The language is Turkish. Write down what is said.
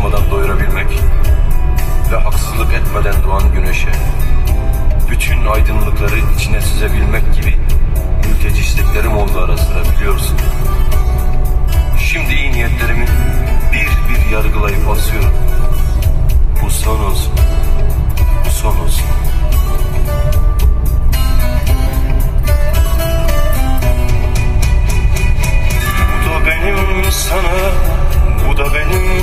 kırmadan doyurabilmek ve haksızlık etmeden doğan güneşe bütün aydınlıkları içine süzebilmek gibi mültecistiklerim oldu ara sıra biliyorsun. Şimdi iyi niyetlerimi bir bir yargılayıp asıyorum. Bu son olsun. Bu son olsun. Bu da benim sana, bu da benim